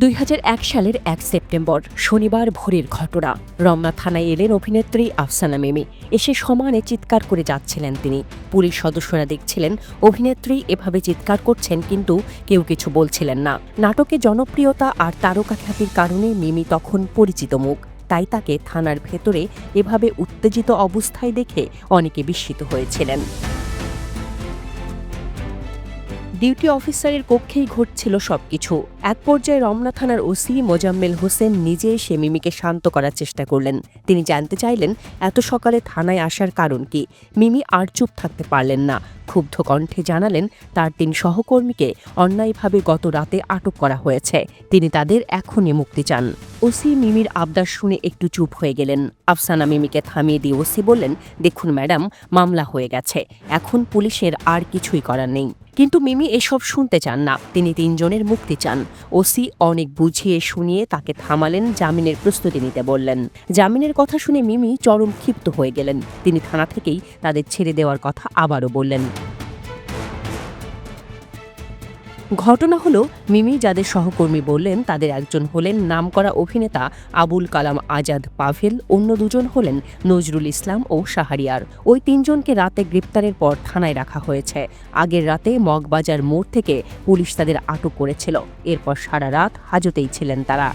দুই হাজার এক সালের এক সেপ্টেম্বর, শনিবার ভোরের ঘটনা। রমনা থানায় এলেন অভিনেত্রী আফসানা মিমি। এসে সমানে চিৎকার করে যাচ্ছিলেন তিনি। পুলিশ সদস্যরা দেখছিলেন, অভিনেত্রী এভাবে চিৎকার করছেন কিন্তু কেউ কিছু বলছিলেন না। নাটকে জনপ্রিয়তা আর তারকা খ্যাতির কারণে মিমি তখন পরিচিত মুখ। তাই তাকে থানার ভেতরে এভাবে উত্তেজিত অবস্থায় দেখে অনেকে বিস্মিত হয়েছিলেন। ডিউটি অফিসারের কক্ষেই ঘটছিল সবকিছু। এক পর্যায়ে রমনা থানার ওসি মোজাম্মেল হোসেন নিজে সে মিমিকে শান্ত করার চেষ্টা করলেন। তিনি জানতে চাইলেন, এত সকালে থানায় আসার কারণ কি? মিমি আর চুপ থাকতে পারলেন না। ক্ষুব্ধ কণ্ঠে জানালেন, তার তিন সহকর্মীকে অন্যায়ভাবে গত রাতে আটক করা হয়েছে। তিনি তাদের এখনই মুক্তি চান। ওসি মিমির আবদার শুনে একটু চুপ হয়ে গেলেন। আফসানা মিমিকে থামিয়ে দিয়ে ওসি বললেন, দেখুন ম্যাডাম, মামলা হয়ে গেছে। এখন পুলিশের আর কিছুই করার নেই। কিন্তু মিমি এসব শুনতে চান না। তিনি তিনজনের মুক্তি চান। ওসি অনেক বুঝিয়ে শুনিয়ে তাকে থামালেন, জামিনের প্রস্তুতি নিতে বললেন। জামিনের কথা শুনে মিমি চরম ক্ষিপ্ত হয়ে গেলেন। তিনি থানা থেকেই তাদের ছেড়ে দেওয়ার কথা আবারও বললেন। ঘটনা হলো, মিমি, যাদের সহকর্মী বললেন তাদের একজন হলেন নামকরা অভিনেতা আবুল কালাম আজাদ পাভেল, অন্য দুজন হলেন নজরুল ইসলাম ও শাহরিয়ার। ওই তিনজনকে রাতে গ্রেপ্তারের পর থানায় রাখা হয়েছে। আগের রাতে মগবাজার মোড় থেকে পুলিশ তাদের আটক করেছিল। এরপর সারা রাত হাজতেই ছিলেন তারা।